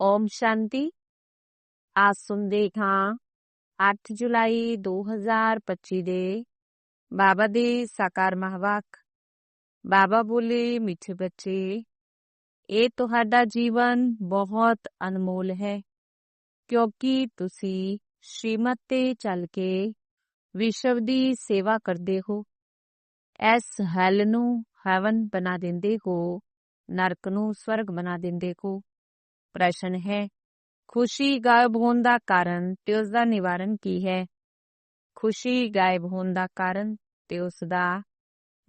ਓਮ ਸ਼ਾਂਤੀ। ਆਜ ਸੁਣਦੇ ਹਾਂ 8 ਜੁਲਾਈ 2025 ਦੇ ਬਾਬਾ ਦੇ ਸਾਕਾਰ ਮਹਵਾਕ। ਬਾਬਾ ਬੋਲੇ, ਮਿੱਠੇ ਬੱਚੇ, ਇਹ ਤੁਹਾਡਾ ਜੀਵਨ ਬਹੁਤ ਅਨਮੋਲ ਹੈ, ਕਿਉਂਕਿ ਤੁਸੀਂ ਸ਼੍ਰੀਮਤ ਤੇ ਚੱਲ ਕੇ ਵਿਸ਼ਵ ਦੀ ਸੇਵਾ ਕਰਦੇ ਹੋ। ਇਸ ਹੈਲ ਨੂੰ ਹਵਨ ਬਣਾ ਦਿੰਦੇ ਹੋ, ਨਰਕ ਨੂੰ ਸਵਰਗ ਬਣਾ ਦਿੰਦੇ ਹੋ। ਪ੍ਰਸ਼ਨ ਹੈ ਖੁਸ਼ੀ ਗਾਇਬ ਹੋਣ ਦਾ ਕਾਰਨ ਤੇ ਉਸ ਦਾ ਨਿਵਾਰਨ ਕੀ ਹੈ ਖੁਸ਼ੀ ਗਾਇਬ ਹੋਣ ਦਾ ਕਾਰਨ ਤੇ ਉਸ ਦਾ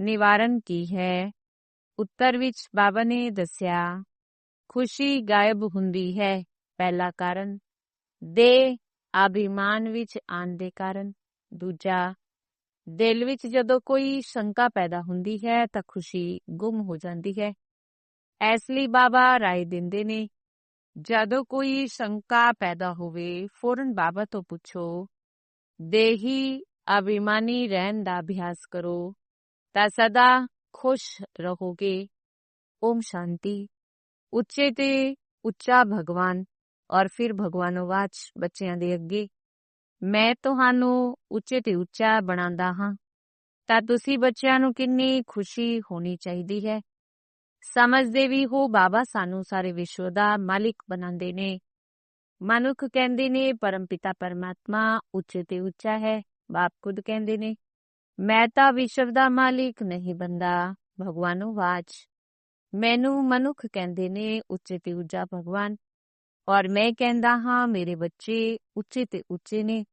ਨਿਵਾਰਨ ਕੀ ਹੈ ਉੱਤਰ ਵਿੱਚ ਬਾਬਾ ਨੇ ਦੱਸਿਆ ਖੁਸ਼ੀ ਗਾਇਬ ਹੁੰਦੀ ਹੈ ਪਹਿਲਾ ਕਾਰਨ ਦੇ ਅਭਿਮਾਨ ਵਿੱਚ ਆਣ ਦੇ ਕਾਰਨ ਦੂਜਾ ਦਿਲ ਵਿੱਚ ਜਦੋਂ ਕੋਈ ਸ਼ੰਕਾ ਪੈਦਾ ਹੁੰਦੀ ਹੈ ਤਾਂ ਖੁਸ਼ੀ ਗੁੰਮ ਹੋ ਜਾਂਦੀ ਹੈ ਇਸ ਲਈ ਬਾਬਾ ਰਾਏ ਦਿੰਦੇ ਨੇ ਜਦੋਂ ਕੋਈ ਸ਼ੰਕਾ ਪੈਦਾ ਹੋਵੇ ਫੌਰਨ ਬਾਬਾ ਤੋਂ ਪੁੱਛੋ ਦੇਹੀ ਅਭਿਮਾਨੀ ਰਹਿਣ ਦਾ ਅਭਿਆਸ ਕਰੋ ਤਾਂ ਸਦਾ ਖੁਸ਼ ਰਹੋਗੇ ਓਮ ਸ਼ਾਂਤੀ ਉੱਚੇ ਤੇ ਉੱਚਾ ਭਗਵਾਨ ਔਰ ਫਿਰ ਭਗਵਾਨੋਵਾਚ ਬੱਚਿਆਂ ਦੇ ਅੱਗੇ ਮੈਂ ਤੁਹਾਨੂੰ ਉੱਚੇ ਤੇ ਉੱਚਾ ਬਣਾਉਂਦਾ ਹਾਂ ਤਾਂ ਤੁਸੀਂ ਬੱਚਿਆਂ ਨੂੰ ਕਿੰਨੀ ਖੁਸ਼ੀ ਹੋਣੀ ਚਾਹੀਦੀ ਹੈ ਸਮਝਦੇ ਵੀ ਹੋ ਬਾਬਾ ਸਾਨੂੰ ਸਾਰੇ ਵਿਸ਼ਵ ਦਾ ਮਾਲਿਕ ਬਣਾਉਂਦੇ ਨੇ ਮਨੁੱਖ ਕਹਿੰਦੇ ਨੇ ਪਰਮਪਿਤਾ ਪਰਮਾਤਮਾ ਉੱਚੇ ਤੇ ਉੱਚਾ ਹੈ ਬਾਪ ਖੁਦ ਕਹਿੰਦੇ ਨੇ ਮੈਂ ਤਾਂ ਵਿਸ਼ਵ ਦਾ ਮਾਲਿਕ ਨਹੀਂ ਬੰਦਾ ਭਗਵਾਨੋ ਵਾਚ ਮੈਨੂੰ ਮਨੁੱਖ ਕਹਿੰਦੇ ਨੇ ਉੱਚੇ ਤੇ ਉੱਚਾ ਭਗਵਾਨ ਔਰ ਮੈਂ ਕਹਿੰਦਾ ਹਾਂ ਮੇਰੇ ਬੱਚੇ ਉੱਚੇ ਤੇ ਉੱਚੇ ਨੇ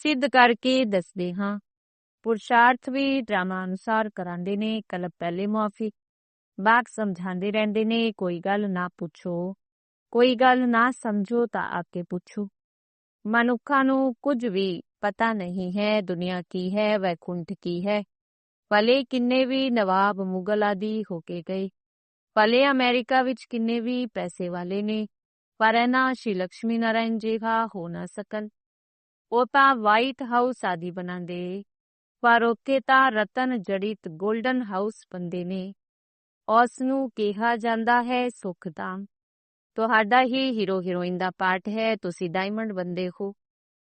ਸਿੱਧ ਕਰਕੇ ਦੱਸਦੇ ਹਾਂ ਪੁਰਸ਼ਾਰਥ ਵੀ ਡਰਾਮਾ ਅਨੁਸਾਰ ਕਰਾਂਦੇ ਨੇ ਕਲਪ ਪਹਿਲੇ ਮਾਫੀ ਬਾਗ ਸਮਝਾਉਂਦੇ ਰਹਿੰਦੇ ਨੇ ਕੋਈ ਗੱਲ ਨਾ ਪੁੱਛੋ ਕੋਈ ਗੱਲ ਨਾ ਸਮਝੋ ਤਾਂ ਆਕੇ ਪੁੱਛੋ ਮਨੁੱਖਾਂ ਨੂੰ ਕੁਝ ਵੀ ਪਤਾ ਨਹੀਂ ਹੈ ਦੁਨੀਆ ਕੀ ਹੈ ਵੈਕੁੰਠ ਕੀ ਹੈ ਭਲੇ ਕਿੰਨੇ ਵੀ ਨਵਾਬ ਮੁਗਲ ਆਦੀ ਹੋ ਕੇ ਗਏ ਭਲੇ ਅਮਰੀਕਾ ਵਿੱਚ ਕਿੰਨੇ ਵੀ ਪੈਸੇ ਵਾਲੇ ਨੇ ਪਰ ਇਹਨਾਂ ਸ਼੍ਰੀ ਲక్ష్ਮੀ ਨਾਰਾਇਣ ਜੀਵਾ ਹੋ ਨਾ ਸਕਣ ਉਹ ਤਾਂ ਵਾਈਟ ਹਾਊਸ ਆਦੀ ਬਣਾਉਂਦੇ ਪਰ ਉੱਥੇ ਤਾਂ ਰਤਨ ਜੜਿਤ 골ਡਨ ਹਾਊਸ ਬੰਦੇ ਨੇ ਉਸ ਨੂੰ ਕਿਹਾ ਜਾਂਦਾ ਹੈ ਸੁਖ ਦਾ ਤੁਹਾਡਾ ਹੀ ਹੀਰੋ ਹੀਰੋਇਨ ਦਾ ਪਾਰਟ ਹੈ ਤੁਸੀਂ ਡਾਇਮੰਡ ਬੰਦੇ ਹੋ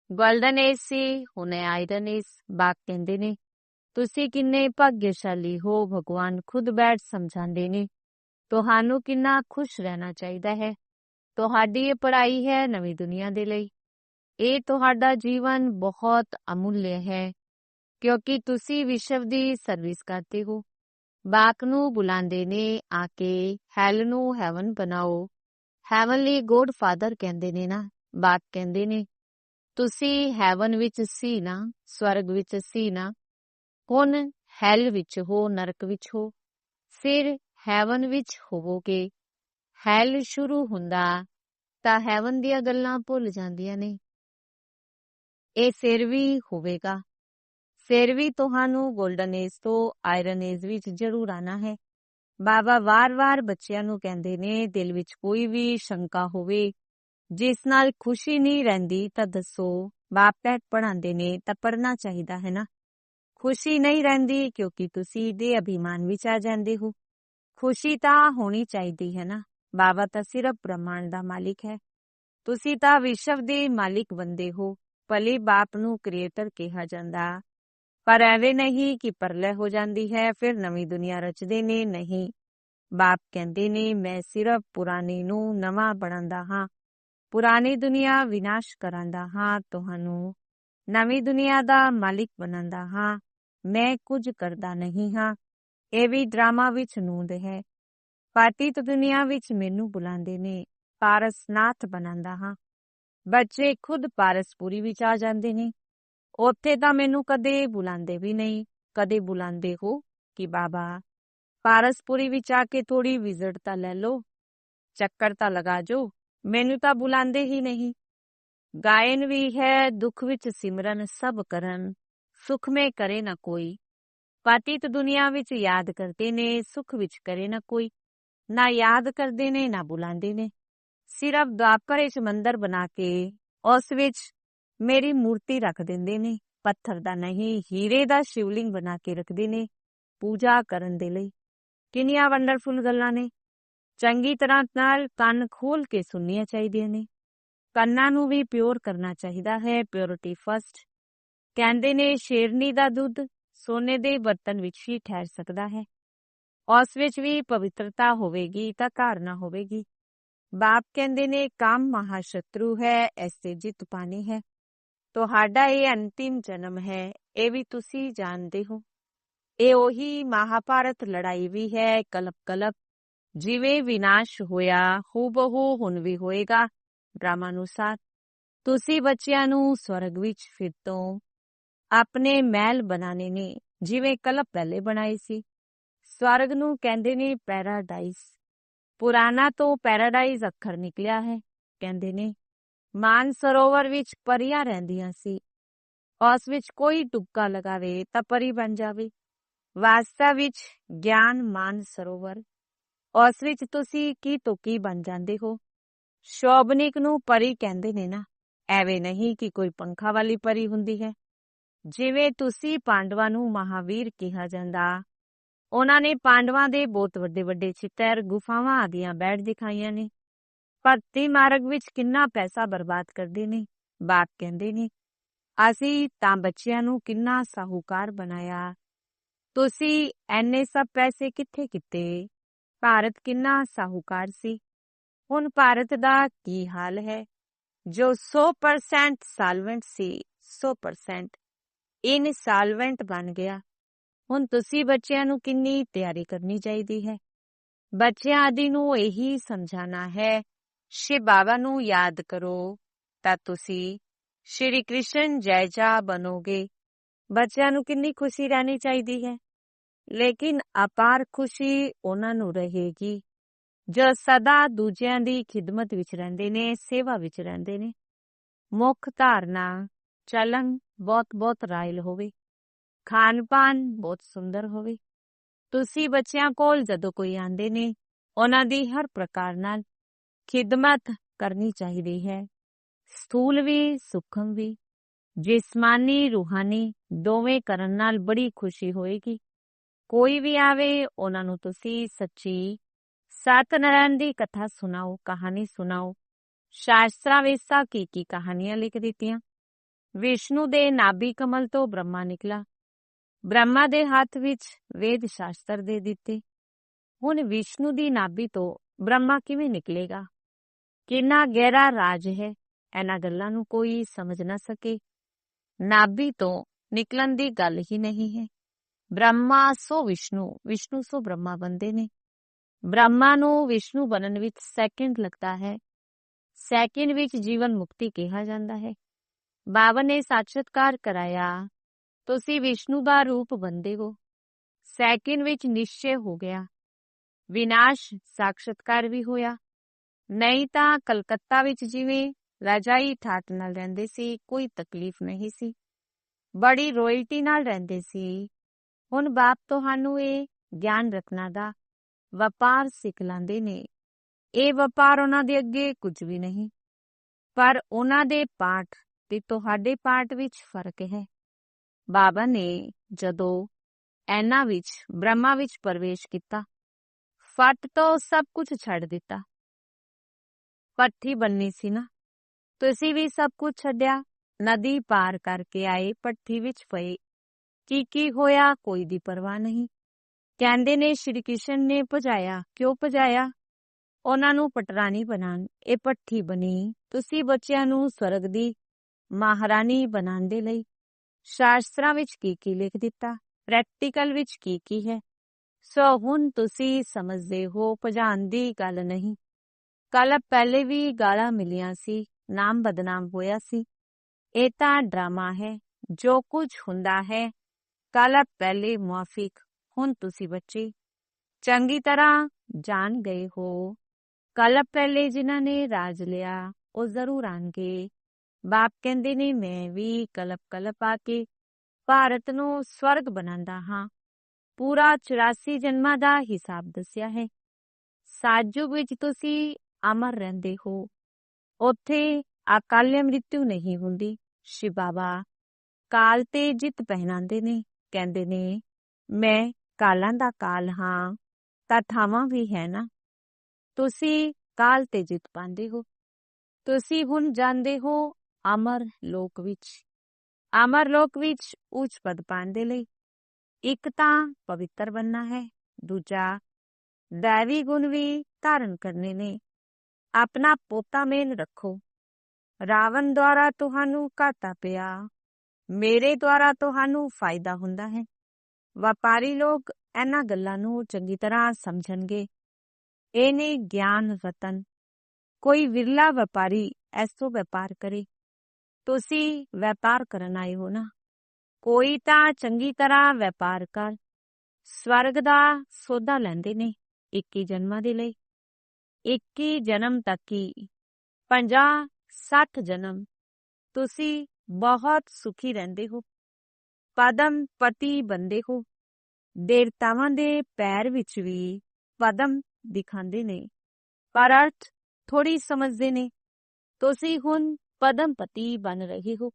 ਗੋਲਡਨ ਏਜ ਸੀ ਹੁਣ ਆਇਰਨ ਏਜ ਬਾਕ ਕਹਿੰਦੇ ਨੇ ਤੁਸੀਂ ਕਿੰਨੇ ਭਾਗਿਆਸ਼ਾਲੀ ਹੋ ਭਗਵਾਨ ਖੁਦ ਬੈਠ ਸਮਝਾਉਂਦੇ ਨੇ ਤੁਹਾਨੂੰ ਕਿੰਨਾ ਖੁਸ਼ ਰਹਿਣਾ ਚਾਹੀਦਾ ਹੈ ਤੁਹਾਡੀ ਇਹ ਪੜ੍ਹਾਈ ਹੈ ਨਵੀਂ ਦੁਨੀਆ ਦੇ ਲਈ ਇਹ ਤੁਹਾਡਾ ਜੀਵਨ ਬਹੁਤ ਅਮੁੱਲ ਹੈ ਕਿਉਂਕਿ ਤੁਸੀਂ ਵਿਸ਼ਵ ਦੀ ਸਰਵਿਸ ਕਰਦੇ ਹੋ ਬਾਕ ਨੂੰ ਬੁਲਾਉਂਦੇ ਨੇ ਆ ਕੇ ਹੈਲ ਨੂੰ ਹੈਵਨ ਬਣਾਓ। ਹੈਵਨਲੀ ਗੋਡ ਫਾਦਰ ਕਹਿੰਦੇ ਨੇ ਨਾ, ਬਾਕ ਕਹਿੰਦੇ ਨੇ, ਤੁਸੀਂ ਹੈਵਨ ਵਿੱਚ ਸੀ ਨਾ, ਸਵਰਗ ਵਿੱਚ ਸੀ ਨਾ, ਹੁਣ ਹੈਲ ਵਿੱਚ ਹੋ, ਨਰਕ ਵਿੱਚ ਹੋ, ਫਿਰ ਹੈਵਨ ਵਿੱਚ ਹੋਵੋਗੇ। ਹੈਲ ਸ਼ੁਰੂ ਹੁੰਦਾ, ਤਾਂ ਹੈਵਨ ਦੀਆਂ ਗੱਲਾਂ ਭੁੱਲ ਜਾਂਦੀਆਂ ਨੇ। ਇਹ ਸਿਰ ਵੀ ਹੋਵੇਗਾ। ਫਿਰ ਵੀ ਤੁਹਾਨੂੰ 골ਡਨ ਏਜ ਤੋਂ ਆਇਰਨ ਏਜ ਵਿੱਚ ਜ਼ਰੂਰ ਆਣਾ ਹੈ। ਬਾਬਾ ਵਾਰ-ਵਾਰ ਬੱਚਿਆਂ ਨੂੰ ਕਹਿੰਦੇ ਨੇ, ਦਿਲ ਵਿੱਚ ਕੋਈ ਵੀ ਸ਼ੰਕਾ ਹੋਵੇ, ਜਿਸ ਨਾਲ ਖੁਸ਼ੀ ਨਹੀਂ ਰਹਿੰਦੀ ਤਾਂ ਦੱਸੋ, ਬਾਪ ਪੈਟ ਪੜਾਉਂਦੇ ਨੇ ਤਾਂ ਪੜਨਾ ਚਾਹੀਦਾ ਹੈ ਨਾ? ਖੁਸ਼ੀ ਨਹੀਂ ਰਹਿੰਦੀ ਕਿਉਂਕਿ ਤੁਸੀਂ ਦੇ ਅਭਿਮਾਨ ਵਿੱਚ ਆ ਜਾਂਦੇ ਹੋ। ਖੁਸ਼ੀ ਤਾਂ ਹੋਣੀ ਚਾਹੀਦੀ ਹੈ ਨਾ? ਬਾਬਾ ਤਾਂ ਸਿਰਫ ਬ੍ਰਹਮਾਂਡ ਦਾ ਮਾਲਿਕ ਹੈ। ਤੁਸੀਂ ਤਾਂ ਵਿਸ਼ਵ ਦੇ ਮਾਲਿਕ ਬੰਦੇ ਹੋ, ਭਲੇ ਬਾਪ ਨੂੰ ਕ੍ਰੀਏਟਰ ਕਿਹਾ ਜਾਂਦਾ। ਪਰ ਐਵੇਂ ਨਹੀਂ ਕਿ ਪਰਲੇ ਹੋ ਜਾਂਦੀ ਹੈ, ਫਿਰ ਨਵੀਂ ਦੁਨੀਆ ਰਚਦੇ ਨੇ, ਨਹੀਂ। ਬਾਪ ਕਹਿੰਦੇ ਨੇ, ਮੈਂ ਸਿਰਫ ਪੁਰਾਣੇ ਨੂੰ ਨਵਾਂ ਬਣਾਉਂਦਾ ਹਾਂ। ਪੁਰਾਣੀ ਦੁਨੀਆ ਵਿਨਾਸ਼ ਕਰਾਂਦਾ ਹਾਂ, ਤੁਹਾਨੂੰ ਨਵੀਂ ਦੁਨੀਆ ਦਾ ਮਾਲਿਕ ਬਣਾਉਂਦਾ ਹਾਂ। ਮੈਂ ਕੁਝ ਕਰਦਾ ਨਹੀਂ ਹਾਂ, ਇਹ ਵੀ ਡਰਾਮਾ ਵਿੱਚ ਨੂੰਦ ਹੈ। ਪਾਤੀਤ ਦੁਨੀਆ ਵਿੱਚ ਮੈਨੂੰ ਬੁਲਾਉਂਦੇ ਨੇ ਪਾਰਸਨਾਥ ਬਣਾਉਂਦਾ ਹਾਂ। ਬੱਚੇ ਖੁਦ ਪਾਰਸਪੁਰੀ ਵਿੱਚ ਆ ਜਾਂਦੇ ਨੇ। ਉੱਥੇ ਤਾਂ ਮੈਨੂੰ ਕਦੇ ਬੁਲਾਉਂਦੇ ਵੀ ਨਹੀਂ, ਕਦੇ ਬੁਲਾਉਂਦੇ ਹੋ ਕਿ ਬਾਬਾ। ਪਾਰਸਪੁਰੀ ਵਿੱਚ ਆ ਕੇ ਥੋੜੀ ਵਿਜ਼ਿਟ ਤਾਂ ਲੈ ਲਓ, ਚੱਕਰ ਤਾਂ ਲਗਾ ਜੋ, ਮੈਨੂੰ ਤਾਂ ਬੁਲਾਉਂਦੇ ਹੀ ਨਹੀਂ। ਗਾਇਨ ਵੀ ਹੈ, ਦੁੱਖ ਵਿੱਚ ਸਿਮਰਨ ਸਭ ਕਰਨ, ਸੁਖ ਮੇ ਕਰੇ ਨਾ ਕੋਈ। ਪਾਤੀਤ ਦੁਨੀਆ ਵਿੱਚ ਯਾਦ ਕਰਦੇ ਨੇ, ਸੁਖ ਵਿੱਚ ਕਰੇ ਨਾ ਕੋਈ। ਨਾ ਯਾਦ ਕਰਦੇ ਨੇ, ਨਾ ਬੁਲਾਉਂਦੇ ਨੇ। ਸਿਰਫ ਦੁਆਪਰ ਚ ਮੰਦਰ ਬਣਾ ਕੇ, ਉਸ ਵਿੱਚ ਮੇਰੀ ਮੂਰਤੀ ਰੱਖ ਦਿੰਦੇ ਨੇ, ਪੱਥਰ ਦਾ ਨਹੀਂ, ਹੀਰੇ ਦਾ ਸ਼ਿਵਲਿੰਗ ਬਣਾ ਕੇ ਰੱਖਦੇ ਨੇ, ਪੂਜਾ ਕਰਨ ਦੇ ਲਈ। ਕਿੰਨੀਆਂ ਵੰਡਰਫੁਲ ਗੱਲਾਂ ਨੇ। ਚੰਗੀ ਤਰ੍ਹਾਂ ਨਾਲ ਕੰਨ ਖੋਲ ਕੇ ਸੁਣਨੀਆਂ ਚਾਹੀਦੀਆਂ ਨੇ। ਕੰਨਾਂ ਨੂੰ ਵੀ ਪਿਓਰ ਕਰਨਾ ਚਾਹੀਦਾ ਹੈ ਪਿਓਰਿਟੀ ਫਸਟ ਕਹਿੰਦੇ ਨੇ, ਸ਼ੇਰਨੀ ਦਾ ਦੁੱਧ ਸੋਨੇ ਦੇ ਬਰਤਨ ਵਿੱਚ ਹੀ ਠਹਿਰ ਸਕਦਾ ਹੈ। ਉਸ ਵਿੱਚ ਵੀ ਪਵਿੱਤਰਤਾ ਹੋਵੇਗੀ ਤਾਂ ਧਾਰਨਾ ਹੋਵੇਗੀ। ਬਾਪ ਕਹਿੰਦੇ ਨੇ, ਕੰਮ ਮਹਾਸ਼ਤਰੂ ਹੈ, ਐਸੇ ਜਿੱਤ ਪਾਣੀ ਹੈ। ਤੁਹਾਡਾ ਇਹ ਅੰਤਿਮ ਜਨਮ ਹੈ ਇਹ ਵੀ ਤੁਸੀਂ ਜਾਣਦੇ ਹੋ ਇਹ ਉਹੀ ਮਹਾਭਾਰਤ ਲੜਾਈ ਵੀ ਹੈ ਕਲਪ ਕਲਪ ਜਿਵੇਂ ਵਿਨਾਸ਼ ਹੋਇਆ ਹੂਬਹੂ ਹੁਣ ਵੀ ਹੋਏਗਾ ਡਰਾਮਾ ਅਨੁਸਾਰ ਤੁਸੀਂ ਬੱਚਿਆਂ ਨੂੰ ਸਵਰਗ ਵਿੱਚ ਫਿਰ ਤੋਂ ਆਪਣੇ ਮਹਿਲ ਬਣਾਣੇ ਨੇ ਜਿਵੇਂ ਕਲਪ ਪਹਿਲੇ ਬਣਾਏ ਸੀ ਸਵਰਗ ਨੂੰ ਕਹਿੰਦੇ ਨੇ ਪੈਰਾਡਾਈਸ ਪੁਰਾਣਾ ਤੋਂ ਪੈਰਾਡਾਈਜ਼ ਅੱਖਰ ਨਿਕਲਿਆ ਹੈ ਕਹਿੰਦੇ ਨੇ ਮਾਨ ਸਰੋਵਰ ਵਿੱਚ ਪਰੀਆਂ ਰਹਿੰਦੀਆਂ ਸੀ। ਉਸ ਵਿੱਚ ਕੋਈ ਟੁੱਕਾ ਲਗਾਵੇ ਤਾਂ ਪਰੀ ਬਣ ਜਾਵੇ। ਵਾਸਤਾ ਵਿੱਚ ਗਿਆਨ ਮਾਨ ਸਰੋਵਰ। ਉਸ ਵਿੱਚ ਤੁਸੀਂ ਕੀ ਤੋਂ ਬਣ ਜਾਂਦੇ ਹੋ? ਸ਼ੋਭਨਿਕ ਨੂੰ ਪਰੀ ਕਹਿੰਦੇ ਨੇ ਨਾ, ਐਵੇਂ ਨਹੀਂ ਕਿ ਕੋਈ ਪੰਖਾ ਵਾਲੀ ਪਰੀ ਹੁੰਦੀ ਹੈ। ਜਿਵੇਂ ਤੁਸੀਂ ਪਾਂਡਵਾਂ ਨੂੰ ਮਹਾਵੀਰ ਕਿਹਾ ਜਾਂਦਾ। ਉਹਨਾਂ ਨੇ ਪਾਂਡਵਾਂ ਦੇ ਬਹੁਤ ਵੱਡੇ ਵੱਡੇ ਚਿੱਤਰ, ਗੁਫਾਵਾਂ ਆਦੀਆਂ ਬੈਠ ਦਿਖਾਈਆਂ ਨੇ। ਭਗਤੀ ਮਾਰਗ ਵਿੱਚ ਕਿੰਨਾ ਪੈਸਾ ਬਰਬਾਦ ਕਰਦੇ ਨੇ, ਬਾਪ ਕਹਿੰਦੇ ਨੇ। ਅਸੀਂ ਤਾਂ ਬੱਚਿਆਂ ਨੂੰ ਕਿੰਨਾ ਸਾਹੂਕਾਰ ਬਣਾਇਆ। ਤੁਸੀਂ ਐਨੇ ਸਭ ਪੈਸੇ ਕਿੱਥੇ ਕਿਤੇ? ਭਾਰਤ ਕਿੰਨਾ ਸਾਹੂਕਾਰ ਸੀ। ਹੁਣ ਭਾਰਤ ਦਾ ਕੀ ਹਾਲ ਹੈ? ਜੋ 100% ਸਾਲਵੈਂਟ ਸੀ 100% ਇਨਸਾਲਵੈਂਟ ਬਣ ਗਿਆ। ਹੁਣ ਤੁਸੀਂ ਬੱਚਿਆਂ ਨੂੰ ਕਿੰਨੀ ਤਿਆਰੀ ਕਰਨੀ ਚਾਹੀਦੀ ਹੈ? ਬੱਚਿਆਂ ਆਦਿ ਨੂੰ ਇਹੀ ਸਮਝਾਣਾ ਹੈ ਸ਼ਿਵ ਬਾਬਾ ਨੂੰ ਯਾਦ ਕਰੋ ਤਾਂ ਤੁਸੀਂ ਸ਼੍ਰੀ ਕ੍ਰਿਸ਼ਨ ਜੈਜਾ ਬਣੋਗੇ ਬੱਚਿਆਂ ਨੂੰ ਕਿੰਨੀ ਖੁਸ਼ੀ ਰਹਿਣੀ ਚਾਹੀਦੀ ਹੈ ਲੇਕਿਨ ਅਪਾਰ ਖੁਸ਼ੀ ਉਹਨਾਂ ਨੂੰ ਰਹੇਗੀ ਜੋ ਸਦਾ ਦੂਜਿਆਂ ਦੀ ਖਿਦਮਤ ਵਿੱਚ ਰਹਿੰਦੇ ਨੇ ਸੇਵਾ ਵਿੱਚ ਰਹਿੰਦੇ ਨੇ ਮੁੱਖ ਧਾਰਨਾ ਚਲਨ ਬਹੁਤ ਬਹੁਤ ਰਾਇਲ ਹੋਵੇ ਖਾਣ ਪਾਨ ਬਹੁਤ ਸੁੰਦਰ ਹੋਵੇ ਤੁਸੀਂ ਬੱਚਿਆਂ ਕੋਲ ਜਦੋਂ ਕੋਈ ਆਂਦੇ ਨੇ ਉਹਨਾਂ ਦੀ ਹਰ ਪ੍ਰਕਾਰ ਨਾਲ ਖਿਦਮਤ ਕਰਨੀ ਚਾਹੀਦੀ ਹੈ। ਸਥੂਲ ਵੀ, ਸੁਖਮ ਵੀ। ਜਿਸਮਾਨੀ, ਰੂਹਾਨੀ ਦੋਵੇਂ ਕਰਨ ਨਾਲ ਬੜੀ ਖੁਸ਼ੀ ਹੋਏਗੀ। ਕੋਈ ਵੀ ਆਵੇ, ਉਹਨਾਂ ਨੂੰ ਤੁਸੀਂ ਸੱਚੀ ਸਤਨਾਰਾਇਣ ਦੀ ਕਥਾ ਸੁਣਾਓ, ਕਹਾਣੀ ਸੁਣਾਓ। ਸ਼ਾਸਤਰਾਂ ਵਿੱਚ ਕੀ ਕੀ ਕਹਾਣੀਆਂ ਲਿਖ ਦਿੱਤੀਆਂ। ਵਿਸ਼ਨੂੰ ਦੇ ਨਾਭੀ ਕਮਲ ਤੋਂ ਬ੍ਰਹਮਾ ਨਿਕਲਾ। ਬ੍ਰਹਮਾ ਦੇ ਹੱਥ ਵਿੱਚ ਵੇਦ ਸ਼ਾਸਤਰ ਦੇ ਦਿੱਤੇ। ਹੁਣ ਵਿਸ਼ਨੂੰ ਦੀ ਨਾਭੀ ਤੋਂ ਬ੍ਰਹਮਾ ਕਿਵੇਂ ਨਿਕਲੇਗਾ? ਕਿੰਨਾ ਗਹਿਰਾ ਰਾਜ ਹੈ ਇਹਨਾਂ ਗੱਲਾਂ ਨੂੰ ਕੋਈ ਸਮਝ ਨਾ ਸਕੇ ਨਾਭੀ ਤੋਂ ਨਿਕਲਣ ਦੀ ਗੱਲ ਹੀ ਨਹੀਂ ਹੈ ਬ੍ਰਹਮਾ ਸੋ ਵਿਸ਼ਨੂੰ ਵਿਸ਼ਨੂੰ ਸੋ ਬ੍ਰਹਮਾ ਬੰਦੇ ਨੇ ਬ੍ਰਹਮਾ ਨੂੰ ਵਿਸ਼ਨੂੰ ਬਣਨ ਵਿੱਚ ਸੈਕਿੰਡ ਲੱਗਦਾ ਹੈ ਸੈਕਿੰਡ ਵਿੱਚ ਜੀਵਨ ਮੁਕਤੀ ਕਿਹਾ ਜਾਂਦਾ ਹੈ ਬਾਬਾ ਨੇ ਸਾਖਸ਼ਾਤਕਾਰ ਕਰਾਇਆ ਤੁਸੀਂ ਵਿਸ਼ਨੂੰ ਦਾ ਰੂਪ ਬੰਦੇ ਹੋ ਸੈਕਿੰਡ ਵਿੱਚ ਨਿਸ਼ਚੈ ਹੋ ਗਿਆ ਵਿਨਾਸ਼ ਸਾਖਸ਼ਾਤਕਾਰ ਵੀ ਹੋਇਆ ਨਹੀਂ ਤਾਂ ਕਲਕੱਤਾ ਵਿੱਚ ਜਿਵੇਂ ਰਾਜਾਈ ਠਾਟ ਨਾਲ ਰਹਿੰਦੇ ਸੀ, ਕੋਈ ਤਕਲੀਫ ਨਹੀਂ ਸੀ। ਬੜੀ ਰੋਇਲਟੀ ਨਾਲ ਰਹਿੰਦੇ ਸੀ। ਹੁਣ ਬਾਪ ਤੁਹਾਨੂੰ ਇਹ ਗਿਆਨ ਰੱਖਣਾ ਦਾ ਵਪਾਰ ਸਿੱਖ ਸਿਖਲਾਉਂਦੇ ਨੇ। ਇਹ ਵਪਾਰ ਉਹਨਾਂ ਦੇ ਅੱਗੇ ਕੁਝ ਵੀ ਨਹੀਂ। ਪਰ ਉਹਨਾਂ ਦੇ ਪਾਠ ਤੇ ਤੁਹਾਡੇ ਪਾਠ ਵਿੱਚ ਫ਼ਰਕ ਹੈ। ਬਾਬਾ ਨੇ ਜਦੋਂ ਐਨਾ ਵਿੱਚ, ਬ੍ਰਹਮਾ ਵਿੱਚ ਪ੍ਰਵੇਸ਼ ਕੀਤਾ, ਫਟ ਤੋਂ ਸਭ ਕੁਝ ਛੱਡ ਦਿੱਤਾ। ਪੱਠੀ ਬੰਨੀ ਸੀ ਨਾ। ਤੁਸੀਂ ਵੀ ਸਭ ਕੁਝ ਛੱਡਿਆ। ਨਦੀ ਪਾਰ ਕਰਕੇ ਆਏ, ਪੱਠੀ ਵਿੱਚ ਪਏ। ਕੀ ਕੀ ਹੋਇਆ, ਕੋਈ ਦੀ ਪਰਵਾਹ ਨਹੀਂ। ਕਹਿੰਦੇ ਨੇ, ਸ਼੍ਰੀ ਕ੍ਰਿਸ਼ਨ ਨੇ ਭਜਾਇਆ। ਕਿਉਂ ਭਜਾਇਆ? ਉਹਨਾਂ ਨੂੰ ਪਟਰਾਣੀ ਬਣਾਣ ਇਹ ਪੱਠੀ ਬਣੀ। ਤੁਸੀਂ ਬੱਚਿਆਂ ਨੂੰ ਸਵਰਗ ਦੀ ਮਹਾਰਾਣੀ ਬਣਾਉਣ ਦੇ ਲਈ ਸ਼ਾਸਤਰਾਂ ਵਿੱਚ ਕੀ ਕੀ ਲਿਖ ਦਿੱਤਾ? ਪ੍ਰੈਕਟੀਕਲ ਵਿੱਚ ਕੀ ਕੀ ਹੈ? ਸੋ ਹੁਣ ਤੁਸੀਂ ਸਮਝਦੇ ਹੋ ਭਜਾਨ ਦੀ ਗੱਲ ਨਹੀਂ। ਕੱਲ ਪਹਿਲੇ ਵੀ ਗਾਲਾਂ ਮਿਲੀਆਂ ਸੀ, ਨਾਮ ਬਦਨਾਮ ਹੋਇਆ ਸੀ। ਇਹ ਤਾਂ ਡਰਾਮਾ ਹੈ, ਜੋ ਕੁਝ ਹੁੰਦਾ ਹੈ। ਕੱਲ ਪਹਿਲੇ ਮੁਆਫਿਕ, ਹੁਣ ਤੁਸੀਂ ਬੱਚੇ। ਚੰਗੀ ਤਰ੍ਹਾਂ ਜਾਣ ਗਏ ਹੋ। ਕੱਲ ਪਹਿਲੇ ਜਿਨ੍ਹਾਂ ਨੇ ਰਾਜ ਲਿਆ, ਉਹ ਜ਼ਰੂਰ ਆਣਗੇ। ਬਾਪ ਕਹਿੰਦੇ ਨੇ, ਮੈਂ ਵੀ ਕਲਪ ਕਲਪ ਆ ਕੇ ਭਾਰਤ ਨੂੰ ਸਵਰਗ ਬਣਾਉਂਦਾ ਹਾਂ। ਪੂਰਾ 84 ਜਨਮਾਂ ਦਾ ਹਿਸਾਬ ਦੱਸਿਆ ਹੈ। ਸਾਜੂਗ ਵਿੱਚ ਤੁਸੀਂ ਅਮਰ ਰਹਿੰਦੇ ਹੋ ਉੱਥੇ ਅਕਾਲ ਮ੍ਰਿਤੂ ਨਹੀਂ ਹੁੰਦੀ ਸ਼ਿਵ ਬਾਬਾ ਕਾਲ ਤੇ ਜਿੱਤ ਪਹਿਨਾਉਂਦੇ ਨੇ ਕਹਿੰਦੇ ਨੇ ਮੈਂ ਕਾਲਾਂ ਦਾ ਕਾਲ ਹਾਂ ਤਾਂ ਥਾਵਾਂ ਵੀ ਹੈ ਨਾ ਤੁਸੀਂ ਕਾਲ ਤੇ ਜਿੱਤ ਪਾਉਂਦੇ ਹੋ ਤੁਸੀਂ ਹੁਣ ਜਾਂਦੇ ਹੋ ਅਮਰ ਲੋਕ ਵਿੱਚ ਅਮਰ ਲੋਕ ਵਿੱਚ ਉੱਚ ਪਦ ਪਾਉਣ ਦੇ ਲਈ ਇੱਕ ਤਾਂ ਪਵਿੱਤਰ ਬੰਨਾ ਹੈ ਦੂਜਾ दैवी ਗੁਣ ਵੀ ਧਾਰਨ ਕਰਨੇ ਨੇ ਆਪਣਾ ਪੋਤਾ ਮੇਲ ਰੱਖੋ ਰਾਵਣ ਦੁਆਰਾ ਤੁਹਾਨੂੰ ਘਾਟਾ ਪਿਆ ਮੇਰੇ ਦੁਆਰਾ ਤੁਹਾਨੂੰ ਫਾਇਦਾ ਹੁੰਦਾ ਹੈ ਵਪਾਰੀ ਲੋਕ ਇਹਨਾਂ ਗੱਲਾਂ ਨੂੰ ਚੰਗੀ ਤਰ੍ਹਾਂ ਸਮਝਣਗੇ ਇਹ ਨੇ ਗਿਆਨ ਰਤਨ ਕੋਈ ਵਿਰਲਾ ਵਪਾਰੀ ਐਸੋ ਵਪਾਰ ਕਰੇ ਤੁਸੀਂ ਵਪਾਰ ਕਰਨ ਆਏ ਹੋ ਨਾ ਕੋਈ ਤਾਂ ਚੰਗੀ ਤਰ੍ਹਾਂ ਵਪਾਰ ਕਰ ਸਵਰਗ ਦਾ ਸੌਦਾ ਲੈਂਦੇ ਨੇ 21 ਜਨਮਾਂ ਦੇ ਲਈ 21 ਜਨਮ ਤੱਕ 50 60 ਜਨਮ। ਤੁਸੀਂ ਬਹੁਤ ਸੁਖੀ ਰਹਿੰਦੇ ਹੋ। ਪਦਮ ਪਤੀ ਬੰਦੇ ਹੋ। ਦੇਵਤਾਵਾਂ ਦੇ ਪੈਰ ਵਿੱਚ ਵੀ ਪਦਮ ਦਿਖਾਉਂਦੇ ਨੇ। ਪਰ ਅਰਥ ਥੋੜੀ ਸਮਝਦੇ ਨੇ। ਤੁਸੀਂ ਹੁਣ ਪਦਮ ਪਤੀ ਬਣ ਰਹੇ ਹੋ।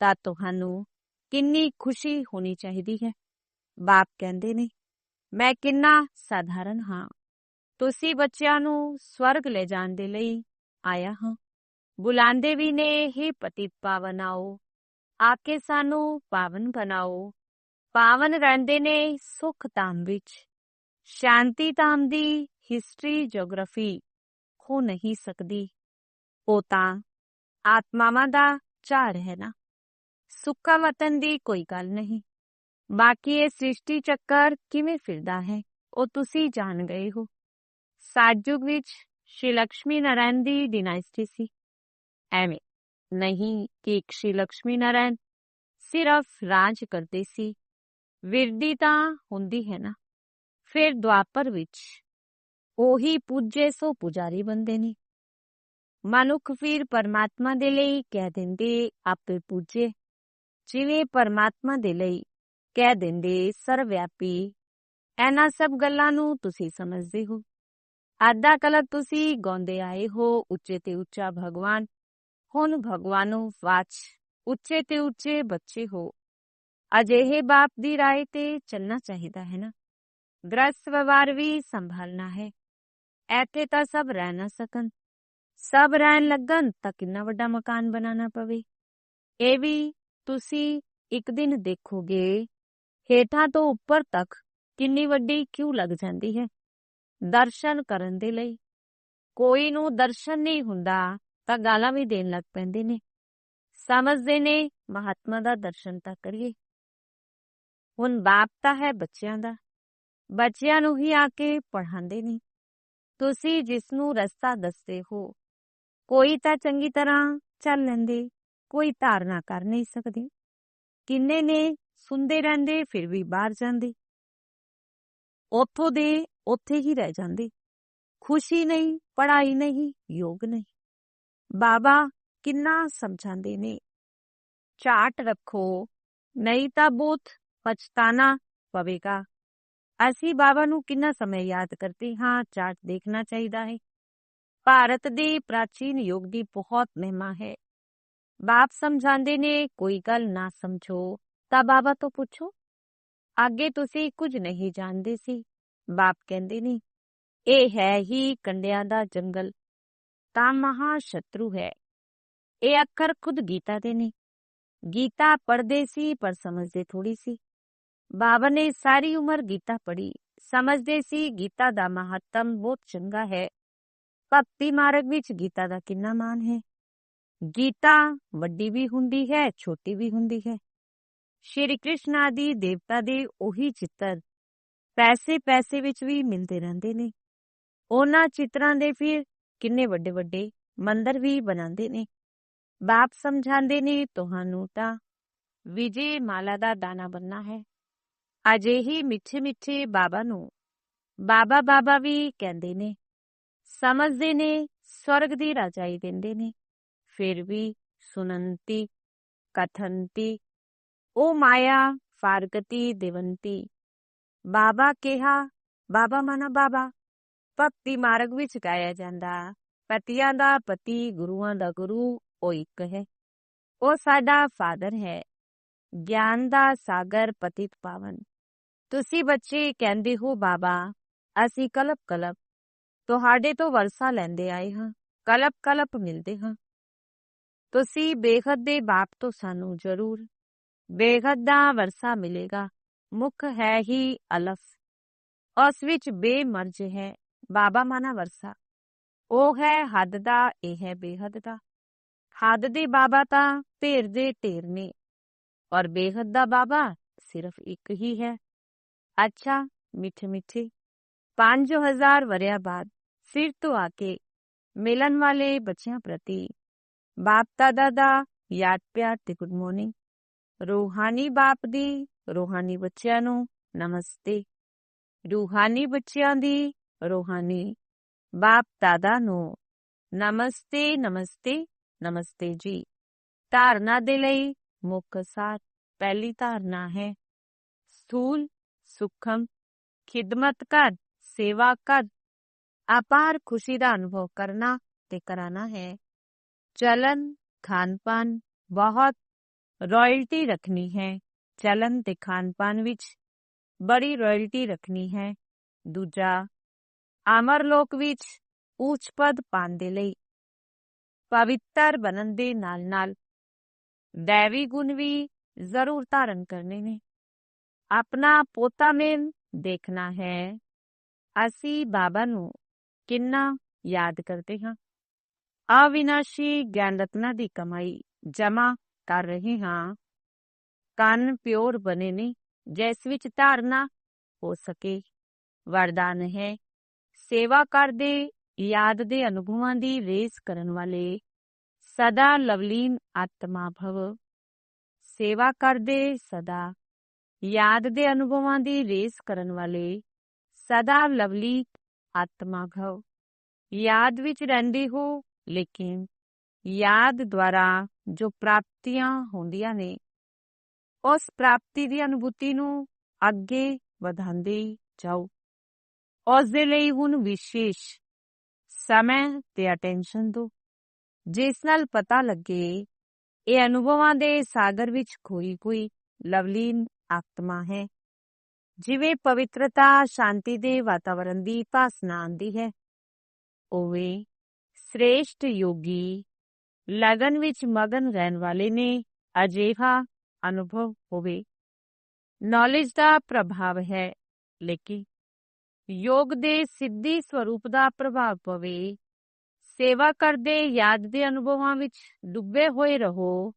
ਤਾਂ ਤੁਹਾਨੂੰ ਕਿੰਨੀ ਖੁਸ਼ੀ ਹੋਣੀ ਚਾਹੀਦੀ ਹੈ। ਬਾਪ ਕਹਿੰਦੇ ਨੇ, ਮੈਂ ਕਿੰਨਾ ਸਾਧਾਰਨ ਹਾਂ। ਤੁਸੀਂ ਬੱਚਿਆਂ ਨੂੰ ਸਵਰਗ ਲੈ ਜਾਣ ਦੇ ਲਈ ਆਇਆ ਹਾਂ। ਬੁਲਾਉਂਦੇ ਵੀ ਨੇ, ਹੀ ਪਤੀ ਪਾਵਨਾਓ ਆ ਕੇ ਸਾਨੂੰ ਪਾਵਨ ਬਣਾਓ। ਪਾਵਨ ਰਹਿੰਦੇ ਨੇ ਸੁਖ ਧਾਮ ਵਿੱਚ, ਸ਼ਾਂਤੀ ਧਾਮ ਦੀ ਹਿਸਟਰੀ ਜੀਓਗ੍ਰਾਫੀ ਹੋ ਨਹੀਂ ਸਕਦੀ। ਉਹ ਤਾਂ ਆਤਮਾਵਾਂ ਦਾ ਝਾੜ ਹੈ ਨਾ। ਸੁੱਕਾ ਵਤਨ ਦੀ ਕੋਈ ਗੱਲ ਨਹੀਂ। ਬਾਕੀ ਇਹ ਸ੍ਰਿਸ਼ਟੀ ਚੱਕਰ ਕਿਵੇਂ ਫਿਰਦਾ ਹੈ, ਉਹ ਤੁਸੀਂ ਜਾਣ ਗਏ ਹੋ। ਸਾਜਯੁਗ ਵਿੱਚ ਸ਼੍ਰੀ ਲక్ష్ਮੀ ਨਾਰਾਇਣ ਦੀ ਡਿਨਾਸਟੀ ਸੀ ਐਵੇਂ ਨਹੀਂ ਕਿ ਸ਼੍ਰੀ ਲక్ష్ਮੀ ਨਾਰਾਇਣ ਸਿਰਫ ਰਾਜ ਕਰਦੇ ਸੀ ਵਿਰਦੀ ਤਾਂ ਹੁੰਦੀ ਹੈ ਨਾ ਫਿਰ ਦੁਆਪਰ ਵਿੱਚ ਉਹੀ ਪੂਜੇ ਸੋ ਪੁਜਾਰੀ ਬੰਦੇ ਨੇ ਮਨੁੱਖ ਫਿਰ ਪਰਮਾਤਮਾ ਦੇ ਲਈ ਕਹਿ ਦਿੰਦੇ ਆਪੇ ਪੂਜੇ ਜਿਵੇਂ ਪਰਮਾਤਮਾ ਦੇ ਲਈ ਕਹਿ ਦਿੰਦੇ ਸਰਵਿਆਪੀ ਐਨਾ ਸਭ ਗੱਲਾਂ ਨੂੰ ਤੁਸੀਂ ਸਮਝਦੇ ਹੋ ਆਦਾ ਕਲ ਤੁਸੀਂ ਗਾਉਂਦੇ ਆਏ ਹੋ ਉੱਚੇ ਤੇ ਉੱਚਾ ਭਗਵਾਨ ਹੁਣ ਭਗਵਾਨੋ ਵਾਚ ਉੱਚੇ ਤੇ ਉੱਚੇ ਬੱਚੇ ਹੋ ਅਜਿਹੇ ਬਾਪ ਦੀ ਰਾਏ ਤੇ ਚੱਲਣਾ ਚਾਹੀਦਾ ਹੈ ਨਾ ਗ੍ਰਸਤ ਵਿਵਹਾਰ ਵੀ ਸੰਭਾਲਣਾ ਹੈ ਐਥੇ ਤਾਂ ਸਭ ਰਹਿ ਨਾ ਸਕਣ ਸਭ ਰਹਿਣ ਲੱਗਣ ਤਾਂ ਕਿੰਨਾ ਵੱਡਾ ਮਕਾਨ ਬਣਾਉਣਾ ਪਵੇ ਇਹ ਵੀ ਤੁਸੀਂ ਇੱਕ ਦਿਨ ਦੇਖੋਗੇ ਹੇਠਾਂ ਤੋਂ ਉੱਪਰ ਤੱਕ ਕਿੰਨੀ ਵੱਡੀ ਕਿਉਂ ਲੱਗ ਜਾਂਦੀ ਹੈ ਦਰਸ਼ਨ ਕਰਨ ਦੇ ਲਈ। ਕੋਈ ਨੂੰ ਦਰਸ਼ਨ ਨਹੀਂ ਹੁੰਦਾ, ਤਾਂ ਗਾਲਾਂ ਵੀ ਦੇਣ ਲੱਗ ਪੈਂਦੇ ਨੇ। ਸਮਝਦੇ ਨੇ, ਮਹਾਤਮਾ ਦਾ ਦਰਸ਼ਨ ਤਾਂ ਕਰੀਏ। ਹੁਣ ਬਾਪ ਤਾਂ ਹੈ ਬੱਚਿਆਂ ਦਾ। ਬੱਚਿਆਂ ਨੂੰ ਹੀ ਆ ਕੇ ਪੜ੍ਹਾਉਂਦੇ ਨੇ। ਤੁਸੀਂ ਜਿਸ ਨੂੰ ਰਸਤਾ ਦੱਸਦੇ ਹੋ, ਕੋਈ ਤਾਂ ਚੰਗੀ ਤਰ੍ਹਾਂ ਚੱਲ ਲੈਂਦੇ, ਕੋਈ ਧਾਰਨਾ ਕਰ ਨਹੀਂ ਸਕਦੇ। ਕਿੰਨੇ ਨੇ ਸੁਣਦੇ ਰਹਿੰਦੇ, ਫਿਰ ਵੀ ਬਾਹਰ ਜਾਂਦੇ। ਉੱਥੋਂ ਦੇ ਉੱਥੇ ਹੀ ਰਹਿ ਜਾਂਦੇ ਖੁਸ਼ੀ ਨਹੀਂ ਪੜਾਈ ਨਹੀਂ ਯੋਗ ਨਹੀਂ ਬਾਬਾ ਕਿੰਨਾ ਸਮਝਾਉਂਦੇ ਨੇ ਚਾਟ ਰੱਖੋ ਨਹੀਂ ਤਾਂ ਬਹੁਤ ਪਛਤਾਨਾ ਪਵੇਗਾ ਅਸੀਂ ਬਾਬਾ ਨੂੰ ਕਿੰਨਾ ਸਮੇਂ ਯਾਦ ਕਰਦੇ ਹਾਂ ਚਾਟ ਦੇਖਣਾ ਚਾਹੀਦਾ ਹੈ ਭਾਰਤ ਦੇ ਪ੍ਰਾਚੀਨ ਯੁੱਗ ਦੀ ਬਹੁਤ ਮਹਿਮਾ ਹੈ ਬਾਪ ਸਮਝਾਉਂਦੇ ਨੇ ਕੋਈ ਗੱਲ ਨਾ ਸਮਝੋ ਤਾਂ ਬਾਬਾ ਤੋਂ ਪੁੱਛੋ ਅੱਗੇ ਤੁਸੀਂ ਕੁਝ ਨਹੀਂ ਜਾਣਦੇ ਸੀ ਬਾਪ ਕਹਿੰਦੇ ਨੇ ਇਹ ਹੈ ਹੀ ਕੰਡਿਆਂ ਦਾ ਜੰਗਲ ਤਾਂ ਮਹਾ ਸ਼ਤਰੂ ਹੈ ਇਹ ਅੱਖਰ ਖੁਦ ਗੀਤਾ ਦੇ ਨੇ ਗੀਤਾ ਪੜ੍ਹਦੇ ਸੀ ਪਰ ਸਮਝਦੇ ਥੋੜੀ ਸੀ ਬਾਬਾ ਨੇ ਸਾਰੀ ਉਮਰ ਗੀਤਾ ਪੜ੍ਹੀ ਸਮਝਦੇ ਸੀ ਗੀਤਾ ਦਾ ਮਹੱਤਮ ਬਹੁਤ ਚੰਗਾ ਹੈ ਭਗਤੀ ਮਾਰਗ ਵਿੱਚ ਗੀਤਾ ਦਾ ਕਿੰਨਾ ਮਾਨ ਹੈ ਗੀਤਾ ਵੱਡੀ ਵੀ ਹੁੰਦੀ ਹੈ ਛੋਟੀ ਵੀ ਹੁੰਦੀ ਹੈ ਸ਼੍ਰੀ ਕ੍ਰਿਸ਼ਨ ਆਦਿ ਦੇਵਤਾ ਦੇ ਉਹੀ ਚਿੱਤਰ ਪੈਸੇ ਪੈਸੇ ਵਿੱਚ ਵੀ ਮਿਲਦੇ ਰਹਿੰਦੇ ਨੇ। ਉਹਨਾਂ ਚਿੱਤਰਾਂ ਦੇ ਫਿਰ ਕਿੰਨੇ ਵੱਡੇ ਵੱਡੇ ਮੰਦਰ ਵੀ ਬਣਾਉਂਦੇ ਨੇ। ਬਾਪ ਸਮਝਾਉਂਦੇ ਨੇ, ਤੁਹਾਨੂੰ ਤਾਂ ਵਿਜੇ ਮਾਲਾ ਦਾ ਦਾਣਾ ਬੰਨਾ ਹੈ। ਅਜਿਹੀ ਮਿੱਠੇ ਮਿੱਠੇ ਬਾਬਾ ਨੂੰ ਬਾਬਾ ਬਾਬਾ ਵੀ ਕਹਿੰਦੇ ਨੇ। ਸਮਝਦੇ ਨੇ, ਸਵਰਗ ਦੀ ਰਾਜਾਈ ਦਿੰਦੇ ਨੇ। ਫਿਰ ਵੀ ਸੁਨੰਤੀ, ਕਥੰਤੀ ਉਹ ਮਾਇਆ ਫਾਰਗਤੀ ਦੇਵੰਤੀ। ਬਾਬਾ ਕਿਹਾ, ਬਾਬਾ ਮਨਾ ਬਾਬਾ, ਭਗਤੀ ਮਾਰਗ ਵਿੱਚ ਗਾਇਆ ਜਾਂਦਾ। ਪਤੀਆਂ ਦਾ ਪਤੀ, ਗੁਰੂਆਂ ਦਾ ਗੁਰੂ, ਉਹ ਇੱਕ ਹੈ। ਉਹ ਸਾਡਾ ਫਾਦਰ ਹੈ। ਗਿਆਨ ਦਾ ਸਾਗਰ ਪਤਿਤ ਪਾਵਨ। ਤੁਸੀਂ ਬੱਚੇ ਕਹਿੰਦੇ ਹੋ, ਬਾਬਾ, ਅਸੀਂ ਕਲਪ ਕਲਪ ਤੁਹਾਡੇ ਤੋਂ ਵਰਸਾ ਲੈਂਦੇ ਆਏ ਹਾਂ ਕਲਪ ਕਲਪ ਮਿਲਦੇ ਹਾਂ। ਤੁਸੀਂ ਬੇਖਦ ਦੇ ਬਾਪ ਤੋਂ ਸਾਨੂੰ ਜ਼ਰੂਰ ਬੇਖਦ ਦਾ ਵਰਸਾ ਮਿਲੇਗਾ ਮੁਖ ਹੈ ਹੀ ਅਲਫ ਉਸ ਵਿੱਚ ਬੇਮਰਜ ਹੈ ਬਾਬਾ ਮਾਨਾ ਵਰਸਾ ਉਹ ਹੈ ਹੱਦ ਦਾ ਇਹ ਹੈ ਬੇਹੱਦ ਦਾ ਹੱਦ ਦੇ ਬਾਬਾ ਤਾਂ ਢੇਰ ਦੇ ਢੇਰ ਨੇ ਔਰ ਬੇਹੱਦ ਦਾ ਬਾਬਾ ਸਿਰਫ ਇੱਕ ਹੀ ਹੈ ਅੱਛਾ ਮਿੱਠੇ ਮਿੱਠੇ 5000 ਵਰਿਆਂ ਬਾਅਦ ਫਿਰ ਤੋਂ ਆ ਕੇ ਮਿਲਣ ਵਾਲੇ ਬੱਚਿਆਂ ਪ੍ਰਤੀ ਬਾਪ ਦਾਦਾ ਦਾ ਯਾਦ ਪਿਆਰ ਤੇ ਗੁੱਡ ਮਾਰਨਿੰਗ ਰੂਹਾਨੀ ਬਾਪ ਦੀ ਰੂਹਾਨੀ ਬੱਚਿਆਂ ਨੂੰ ਨਮਸਤੇ ਰੂਹਾਨੀ ਬੱਚਿਆਂ ਦੀ ਰੂਹਾਨੀ ਬਾਪ ਦਾਦਾ ਨੂੰ ਨਮਸਤੇ ਨਮਸਤੇ ਨਮਸਤੇ ਜੀ ਧਾਰਨਾ ਦੇ ਲਈ ਮੁੱਖ ਸਾਰ ਪਹਿਲੀ ਧਾਰਨਾ ਹੈ ਸਥੂਲ ਸੁਖਮ ਖਿਦਮਤ ਕਰ ਸੇਵਾ ਕਰ ਅਪਾਰ ਖੁਸ਼ੀ ਦਾ ਅਨੁਭਵ ਕਰਨਾ ਤੇ ਕਰਾਨਾ ਹੈ ਚਲਨ ਖਾਨ ਪਾਨ ਬਹੁਤ ਰਾਇਲਟੀ ਰੱਖਣੀ ਹੈ ਚਲਨ ਤੇ ਖਾਨ ਪਾਨ ਵਿੱਚ ਬੜੀ ਰਾਇਲਟੀ ਰੱਖਣੀ ਹੈ ਦੂਜਾ ਅਮਰ ਲੋਕ ਵਿੱਚ ਉੱਚ ਪਦ ਪਾਣ ਦੇ ਲਈ ਪਵਿੱਤਰ ਬਣਨ ਦੇ ਨਾਲ-ਨਾਲ ਦੇਵੀ ਗੁਣ ਵੀ ਜ਼ਰੂਰ ਧਾਰਨ ਕਰਨੇ ਨੇ ਆਪਣਾ ਪੋਤਾ ਮੇਨ ਦੇਖਣਾ ਹੈ ਅਸੀਂ ਬਾਬਾ ਨੂੰ ਕਿੰਨਾ ਯਾਦ ਕਰਦੇ ਹਾਂ ਅਵਿਨਾਸ਼ੀ ਗਿਆਨ ਰਤਨਾ ਦੀ ਕਮਾਈ ਜਮਾ ਕਰ ਰਹੇ ਹਾਂ। ਕੰਨ ਪਿਓਰ ਬਣੇ ਨੇ, ਜਿਸ ਵਿੱਚ ਧਾਰਨਾ ਹੋ ਸਕੇ। ਵਰਦਾਨ ਹੈ, ਸੇਵਾ ਕਰਦੇ, ਯਾਦ ਦੇ ਅਨੁਭਵਾਂ ਦੀ ਰੇਸ ਕਰਨ ਵਾਲੇ। ਸਦਾ ਲਵਲੀਨ ਆਤਮਾ ਭਵ। ਸੇਵਾ ਕਰਦੇ ਸਦਾ, ਯਾਦ ਦੇ ਅਨੁਭਵਾਂ ਦੀ ਰੇਸ ਕਰਨ ਵਾਲੇ। ਸਦਾ ਲਵਲੀ ਆਤਮਾ ਭਵ। ਯਾਦ ਵਿੱਚ ਰਹਿੰਦੇ ਹੋ, ਲੇਕਿਨ ਯਾਦ ਦੁਆਰਾ ਜੋ ਪ੍ਰਾਪਤੀਆਂ ਹੁੰਦੀਆਂ ਨੇ ਉਸ ਪ੍ਰਾਪਤੀ ਦੀ ਅਨੁਭੂਤੀ ਨੂੰ ਅੱਗੇ ਵਧਾਉਂਦੇ ਜਾਓ ਉਸ ਦੇ ਲਈ ਹੁਣ ਵਿਸ਼ੇਸ਼ ਸਮੇਂ ਤੇ ਅਟੈਂਸ਼ਨ ਦਿਓ ਜਿਸ ਨਾਲ ਪਤਾ ਲੱਗੇ ਇਹ ਅਨੁਭਵਾਂ ਦੇ ਸਾਗਰ ਵਿੱਚ ਖੋਈ ਕੋਈ ਲਵਲੀਨ ਆਤਮਾ ਹੈ ਜਿਵੇਂ ਪਵਿੱਤਰਤਾ ਸ਼ਾਂਤੀ ਦੇ ਵਾਤਾਵਰਣ ਦੀ ਭਾਸਨਾ ਆਂਦੀ ਹੈ ਉਵੇਂ ਸ੍ਰੇਸ਼ਟ ਯੋਗੀ ਲਗਨ ਵਿੱਚ ਮਗਨ ਰਹਿਣ ਵਾਲੇ ਨੇ ਅਜੀਹਾ ਅਨੁਭਵ ਹੋਵੇ। ਨੌਲੇਜ ਦਾ ਪ੍ਰਭਾਵ ਹੈ, ਲੇਕਿਨ ਯੋਗ ਦੇ ਸਿੱਧੀ ਸਰੂਪ ਦਾ ਪ੍ਰਭਾਵ ਪਵੇ। ਸੇਵਾ ਕਰਦੇ ਯਾਦ ਦੇ ਅਨੁਭਵਾਂ ਵਿੱਚ ਡੁੱਬੇ ਹੋਏ ਰਹੋ।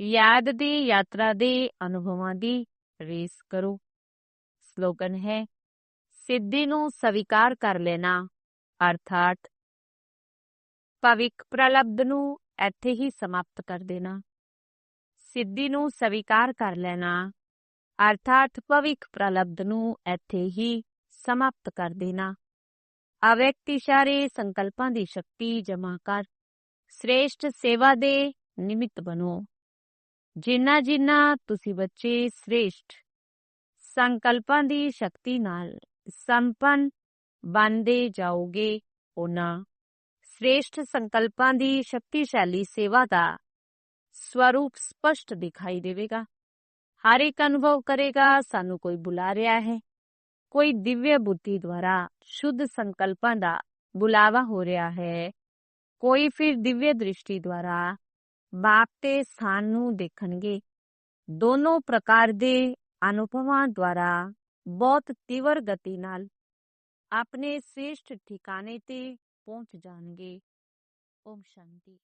ਯਾਦ ਦੀ ਯਾਤਰਾ ਦੇ ਅਨੁਭਵਾਂ ਦੀ ਰੇਸ ਕਰੋ। ਸਲੋਗਨ ਹੈ, ਸਿੱਧੀ ਨੂੰ ਸਵੀਕਾਰ ਕਰ ਲੈਣਾ। ਅਰਥਾਤ, ਭਵਿੱਖ ਪ੍ਰਲਬਧ ਨੂੰ ਇੱਥੇ ਹੀ ਸਮਾਪਤ ਕਰ ਦੇਣਾ। ਸਿੱਧੀ ਨੂੰ ਸਵੀਕਾਰ ਕਰ ਲੈਣਾ। ਅਰਥਾਤ ਭਵਿੱਖ ਪ੍ਰਲਬਧ ਨੂੰ ਇੱਥੇ ਹੀ ਸਮਾਪਤ ਕਰ ਦੇਣਾ। ਅਵਿਅਕਤ ਇਸ਼ਾਰੇ ਸੰਕਲਪਾਂ ਦੀ ਸ਼ਕਤੀ ਜਮਾ ਕਰ। ਸ੍ਰੇਸ਼ਟ ਸੇਵਾ ਦੇ ਨਿਮਿਤ ਬਣੋ। ਜਿੰਨਾ ਜਿੰਨਾ ਤੁਸੀਂ ਬੱਚੇ ਸ੍ਰੇਸ਼ਟ ਸੰਕਲਪਾਂ ਦੀ ਸ਼ਕਤੀ ਨਾਲ ਸੰਪੰਨ ਬਣਦੇ ਜਾਓਗੇ ਉਹਨਾਂ ਸ੍ਰੇਸ਼ਟ ਸੰਕਲਪਾਂ ਦੀ ਸ਼ਕਤੀਸ਼ਾਲੀ ਸੇਵਾ ਦਾ ਸਵਰੂਪ ਸਪਸ਼ਟ ਦਿਖਾਈ ਦੇਵੇਗਾ ਹਰ ਇੱਕ ਅਨੁਭਵ ਕਰੇਗਾ ਸਾਨੂੰ ਕੋਈ ਬੁਲਾ ਰਿਹਾ ਹੈ ਕੋਈ ਦਿਵਯ ਬੁੱਧੀ ਦੁਆਰਾ ਸ਼ੁੱਧ ਸੰਕਲਪਾਂ ਦਾ ਬੁਲਾਵਾ ਹੋ ਰਿਹਾ ਹੈ ਕੋਈ ਫਿਰ ਦਿਵਯ ਦ੍ਰਿਸ਼ਟੀ ਦੁਆਰਾ ਬਾਪ ਤੇ ਸਥਾਨ ਨੂੰ ਦੇਖਣਗੇ ਦੋਨੋਂ ਪ੍ਰਕਾਰ ਦੇ ਅਨੁਭਵਾਂ ਦੁਆਰਾ ਬਹੁਤ ਤੀਵਰ ਗਤੀ ਨਾਲ ਆਪਣੇ ਸ੍ਰੇਸ਼ਟ ਠਿਕਾਣੇ ਤੇ पहुँच जाएँगे। ओम शांति।